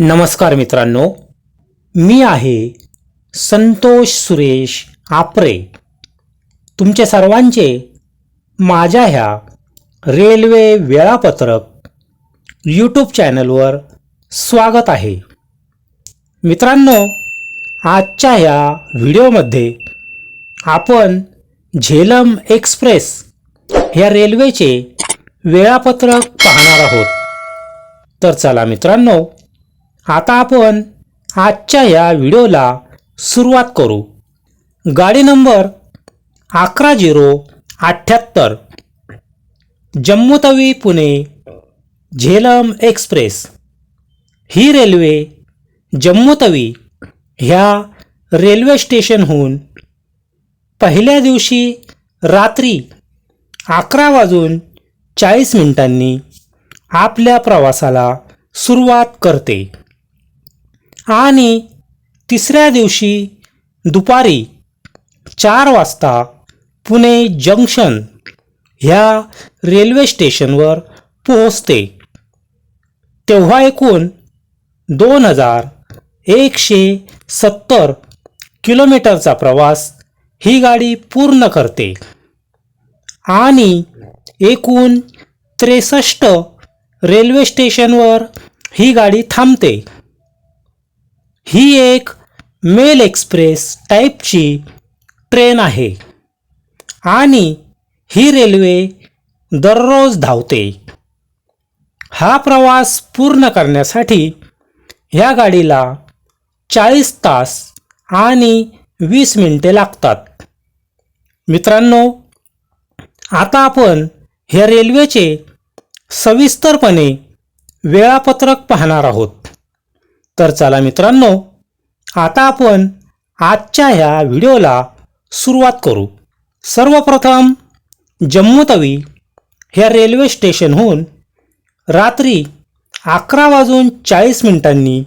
नमस्कार मित्रांनो मी आहे संतोष सुरेश आपरे. तुमच्या सर्वांचे माझ्या ह्या रेल्वे वेळापत्रक यूट्यूब चॅनलवर स्वागत आहे. मित्रांनो आजच्या ह्या व्हिडिओमध्ये आपण झेलम एक्सप्रेस ह्या रेल्वेचे वेळापत्रक पाहणार आहोत. तर चला मित्रांनो आता आपण आजच्या या व्हिडिओला सुरुवात करू. गाडी नंबर अकरा झिरो अठ्ठ्याहत्तर जम्मू तवी पुणे झेलम एक्सप्रेस. ही रेल्वे जम्मू तवी ह्या रेल्वे स्टेशनहून पहिल्या दिवशी रात्री अकरा वाजून चाळीस मिनिटांनी आपल्या प्रवासाला सुरुवात करते. आणि तिसऱ्या दिवशी दुपारी चार वाजता पुणे जंक्शन ह्या रेल्वे स्टेशनवर पोहोचते. तेव्हा एकूण दोन हजार एकशे सत्तर किलोमीटरचा प्रवास ही गाडी पूर्ण करते. आणि एकूण त्रेसष्ट रेल्वे स्टेशनवर ही गाडी थांबते. ही एक मेल एक्सप्रेस टाईपची ट्रेन आहे. आणि ही रेल्वे दररोज धावते. हा प्रवास पूर्ण करण्यासाठी ह्या गाडीला चाळीस तास आणि वीस मिनिटे लागतात. मित्रांनो आता आपण ह्या रेल्वेचे सविस्तरपणे वेळापत्रक पाहणार आहोत. तर चला मित्रांनो आता आपण आजच्या ह्या व्हिडिओला सुरुवात करू. सर्वप्रथम जम्मूतवी ह्या रेल्वे स्टेशनहून रात्री अकरा वाजून चाळीस मिनिटांनी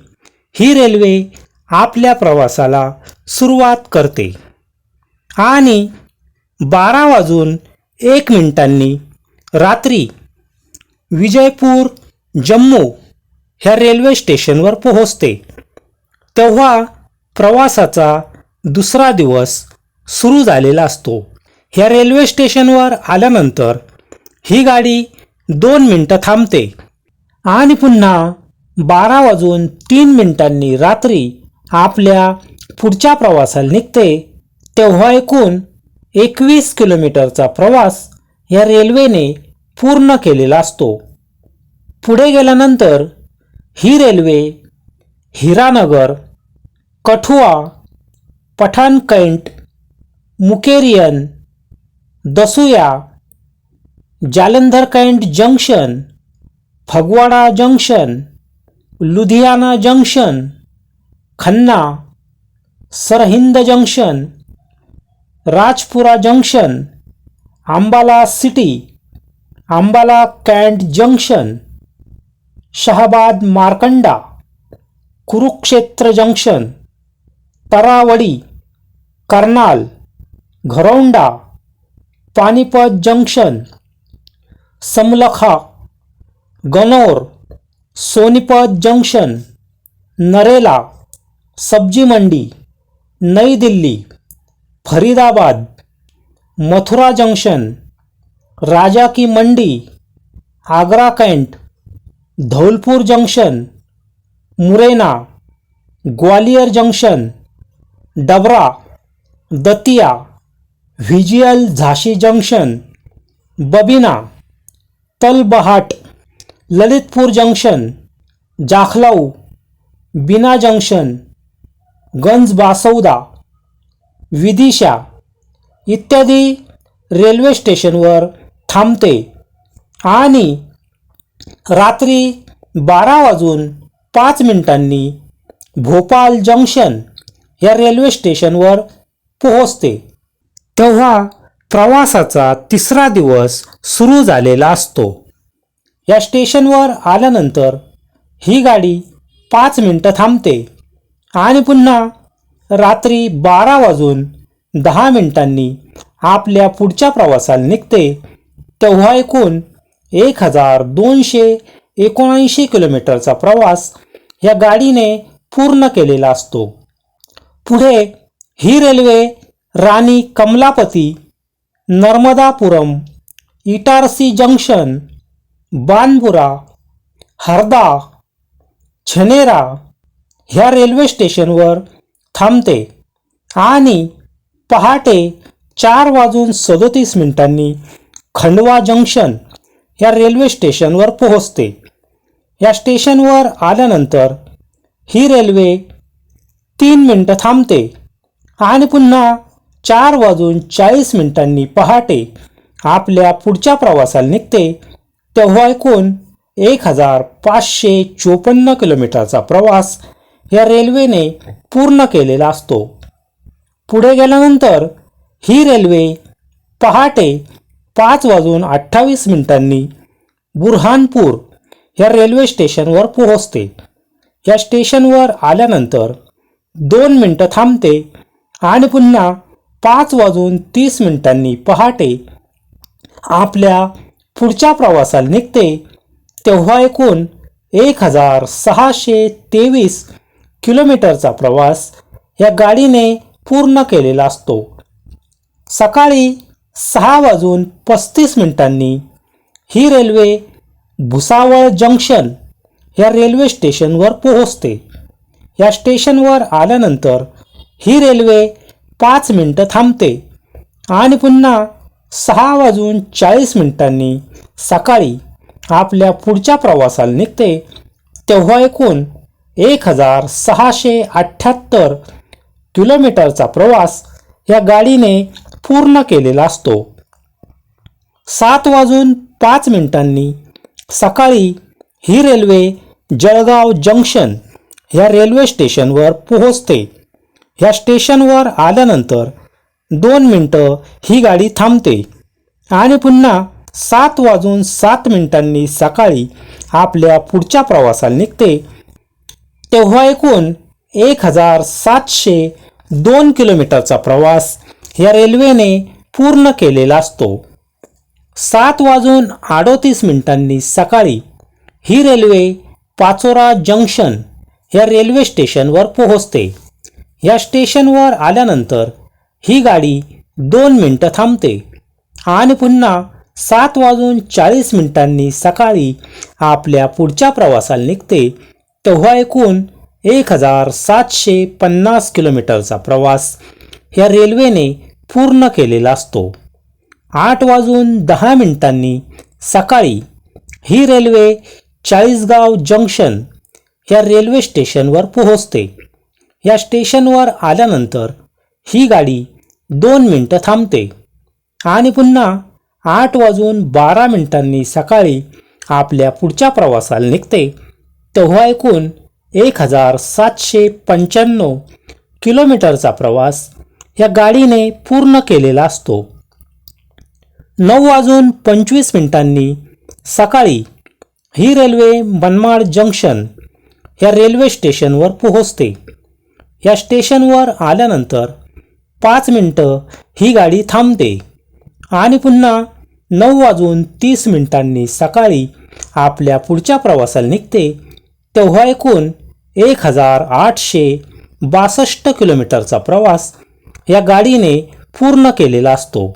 ही रेल्वे आपल्या प्रवासाला सुरुवात करते. आणि बारा वाजून एक मिनिटांनी रात्री विजयपूर जम्मू ह्या रेल्वे स्टेशनवर पोहोचते. तेव्हा प्रवासाचा दुसरा दिवस सुरू झालेला असतो. ह्या रेल्वे स्टेशनवर आल्यानंतर ही गाडी दोन मिनटं थांबते. आणि पुन्हा बारा वाजून तीन मिनिटांनी रात्री आपल्या पुढच्या प्रवासाला निघते. तेव्हा एकूण एकवीस किलोमीटरचा प्रवास या रेल्वेने पूर्ण केलेला असतो. पुढे गेल्यानंतर ही railway Hiranagar Kathua Pathankot Cantt Mukerian Dasuya Jalandhar Cantt junction Phagwara junction Ludhiana junction Khanna Sirhind junction Rajpura junction Ambala city Ambala cantt junction Shahabad Markanda, Kurukshetra junction Taraori Karnal, Gharaunda, Panipat junction, Samalkha, Ganaur, Sonipat junction, Narela, Sabzi Mandi, New Delhi, Faridabad, Mathura junction Raja Ki Mandi, Agra cantt Dholpur junction Morena Gwalior junction Dabra Datia व्हिजियल झाशी junction Babina Talbahat Lalitpur junction Jakhlaun Bina junction Ganj Basoda Vidisha इत्यादी railway स्टेशनवर थांबते. आणि रात्री बारा वाजून पाच मिनिटांनी भोपाल जंक्शन या रेल्वे स्टेशनवर पोहोचते. तेव्हा प्रवासाचा तिसरा दिवस सुरू झालेला असतो. या स्टेशनवर आल्यानंतर ही गाडी पाच मिनटं थांबते आणि पुन्हा रात्री बारा वाजून दहा मिनिटांनी आपल्या पुढच्या प्रवासाला निघते तेव्हा एकूण एक हजार दोनशे एकोणऐंशी किलोमीटरचा प्रवास या गाडीने पूर्ण केलेला असतो. पुढे ही रेल्वे राणी कमलापती नर्मदापुरम इटारसी जंक्शन बानपुरा हरदा छनेरा ह्या रेल्वे स्टेशनवर थांबते आणि पहाटे चार वाजून सदोतीस मिनिटांनी खंडवा जंक्शन या रेल्वे स्टेशनवर पोहोचते. या स्टेशनवर आल्यानंतर ही रेल्वे तीन मिनटं थांबते आणि पुन्हा चार वाजून चाळीस मिनिटांनी पहाटे आपल्या पुढच्या प्रवासाला निघते. तेव्हा एकूण एक हजार पाचशे चोपन्न किलोमीटरचा प्रवास या रेल्वेने पूर्ण केलेला असतो. पुढे गेल्यानंतर ही रेल्वे पहाटे पाच वाजून अठ्ठावीस मिनिटांनी बुरहानपूर या रेल्वे स्टेशनवर पोहोचते. या स्टेशनवर आल्यानंतर दोन मिनटं थांबते आणि पुन्हा पाच वाजून तीस मिनिटांनी पहाटे आपल्या पुढच्या प्रवासाला निघते. तेव्हा एकूण एक हजार सहाशे तेवीस किलोमीटरचा प्रवास या गाडीने पूर्ण केलेला असतो. सकाळी सहा वाजून पस्तीस मिनिटांनी ही रेल्वे भुसावळ जंक्शन या रेल्वे स्टेशनवर पोहोचते. या स्टेशनवर आल्यानंतर ही रेल्वे पाच मिनटं थांबते आणि पुन्हा सहा वाजून चाळीस मिनिटांनी सकाळी आपल्या पुढच्या प्रवासाला निघते. तेव्हा एकूण एक हजार सहाशे अठ्ठ्याहत्तर किलोमीटरचा प्रवास या गाडीने पूर्ण केलेला असतो. सात वाजून पाच मिनिटांनी सकाळी ही रेल्वे जळगाव जंक्शन ह्या रेल्वे स्टेशनवर पोहोचते. ह्या स्टेशनवर आल्यानंतर दोन मिनटं ही गाडी थांबते आणि पुन्हा सात वाजून सात मिनिटांनी सकाळी आपल्या पुढच्या प्रवासाला निघते. तेव्हा एकूण एक हजार सातशे दोन किलोमीटरचा प्रवास या रेल्वेने पूर्ण केलेला असतो. सात वाजून अडोतीस मिनिटांनी सकाळी ही रेल्वे पाचोरा जंक्शन या रेल्वे स्टेशनवर पोहोचते. या स्टेशनवर आल्यानंतर ही गाडी दोन मिनटं थांबते आणि पुन्हा सात वाजून चाळीस मिनिटांनी सकाळी आपल्या पुढच्या प्रवासाला निघते तेव्हा एकूण एक हजार सातशे पन्नास किलोमीटरचा प्रवास या रेल्वेने पूर्ण केलेला असतो. आठ वाजून दहा मिनिटांनी सकाळी ही रेल्वे चाळीसगाव जंक्शन या रेल्वे स्टेशनवर पोहोचते. या स्टेशनवर आल्यानंतर ही गाडी दोन मिनटं थांबते. आणि पुन्हा आठ वाजून बारा मिनिटांनी सकाळी आपल्या पुढच्या प्रवासाला निघते. तेव्हा एकूण एक हजार सातशे पंच्याण्णव किलोमीटरचा प्रवास या गाडीने पूर्ण केलेला असतो. नऊ वाजून पंचवीस मिनिटांनी सकाळी ही रेल्वे मनमाड जंक्शन या रेल्वे स्टेशनवर पोहोचते. या स्टेशनवर आल्यानंतर पाच मिनटं ही गाडी थांबते आणि पुन्हा नऊ वाजून तीस मिनिटांनी सकाळी आपल्या पुढच्या प्रवासाला निघते तेव्हा एकूण एक हजार आठशे बासष्ट किलोमीटरचा प्रवास या गाडीने पूर्ण केलेला असतो.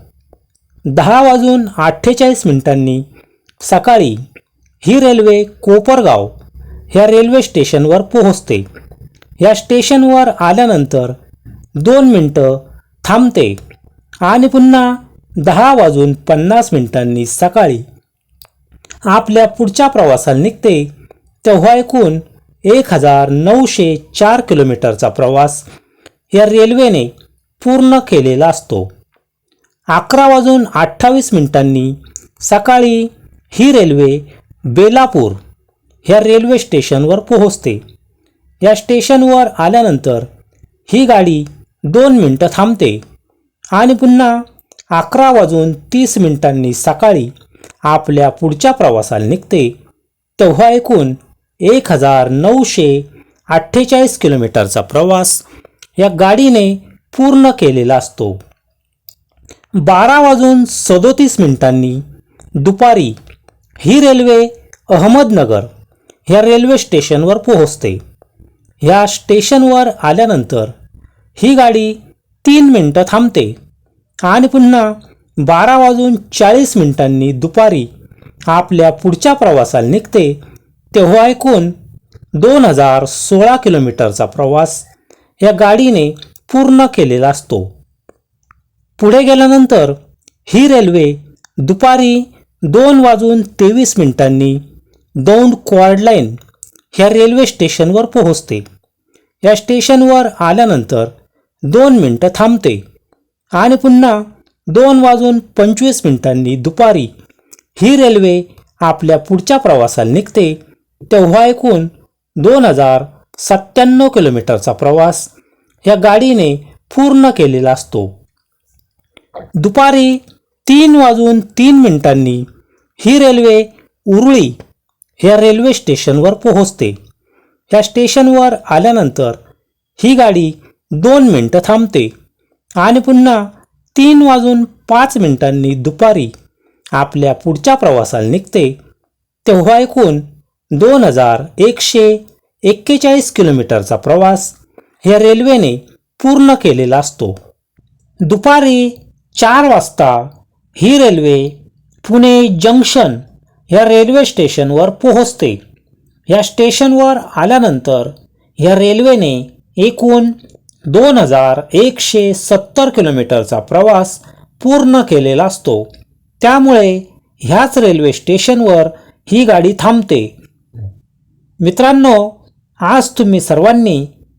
दहा वाजून अठ्ठेचाळीस मिनिटांनी सकाळी ही रेल्वे कोपरगाव ह्या रेल्वे स्टेशनवर पोहोचते. या स्टेशनवर आल्यानंतर दोन मिनटं थांबते आणि पुन्हा दहा वाजून पन्नास मिनिटांनी सकाळी आपल्या पुढच्या प्रवासाला निघते तेव्हा एकूण एक हजार नऊशे चार किलोमीटरचा प्रवास या रेल्वेने पूर्ण केलेला असतो. अकरा वाजून अठ्ठावीस मिनिटांनी सकाळी ही रेल्वे बेलापूर ह्या रेल्वे स्टेशनवर पोहोचते. या स्टेशनवर आल्यानंतर ही गाडी दोन मिनटं थांबते आणि पुन्हा अकरा वाजून तीस मिनिटांनी सकाळी आपल्या पुढच्या प्रवासाला निघते. तेव्हा एकूण एक हजार नऊशे अठ्ठेचाळीस किलोमीटरचा प्रवास या गाडीने पूर्ण केलेला असतो. बारा वाजून सदोतीस मिनिटांनी दुपारी ही रेल्वे अहमदनगर ह्या रेल्वे स्टेशनवर पोहोचते. ह्या स्टेशनवर आल्यानंतर ही गाडी तीन मिनटं थांबते आणि पुन्हा बारा वाजून चाळीस मिनिटांनी दुपारी आपल्या पुढच्या प्रवासाला निघते तेव्हा एकूण दोन हजार सोळा किलोमीटरचा प्रवास या गाडीने पूर्ण केलेला असतो. पुढे गेल्यानंतर ही रेल्वे दुपारी दोन वाजून तेवीस मिनिटांनी दौंड क्वार्ड लाईन ह्या रेल्वे स्टेशनवर पोहोचते. या स्टेशनवर आल्यानंतर दोन मिनटं थांबते आणि पुन्हा दोन वाजून पंचवीस मिनिटांनी दुपारी ही रेल्वे आपल्या पुढच्या प्रवासाला निघते तेव्हा एकूण दोन हजार सत्त्याण्णव किलोमीटरचा प्रवास या गाडीने पूर्ण केलेला असतो. दुपारी तीन वाजून तीन मिनिटांनी ही रेल्वे उरुळी ह्या रेल्वे स्टेशनवर पोहोचते. ह्या स्टेशनवर आल्यानंतर ही गाडी दोन मिनटं थांबते आणि पुन्हा तीन वाजून पाच मिनिटांनी दुपारी आपल्या पुढच्या प्रवासाला निघते. तेव्हा एकूण दोन हजार एकशे एक्केचाळीस किलोमीटरचा प्रवास ह्या रेल्वेने पूर्ण केलेला असतो. दुपारी चार वाजता ही रेल्वे पुणे जंक्शन या रेल्वे स्टेशनवर पोहोचते. या स्टेशनवर आल्यानंतर या रेल्वेने एकूण दोन हजार एकशे सत्तर किलोमीटरचा प्रवास पूर्ण केलेला असतो. त्यामुळे ह्याच रेल्वे स्टेशनवर ही गाडी थांबते. मित्रांनो आज तुम्ही सर्वांनी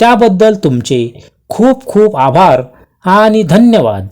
त्याबद्दल तुमचे खूप खूप आभार आणि धन्यवाद.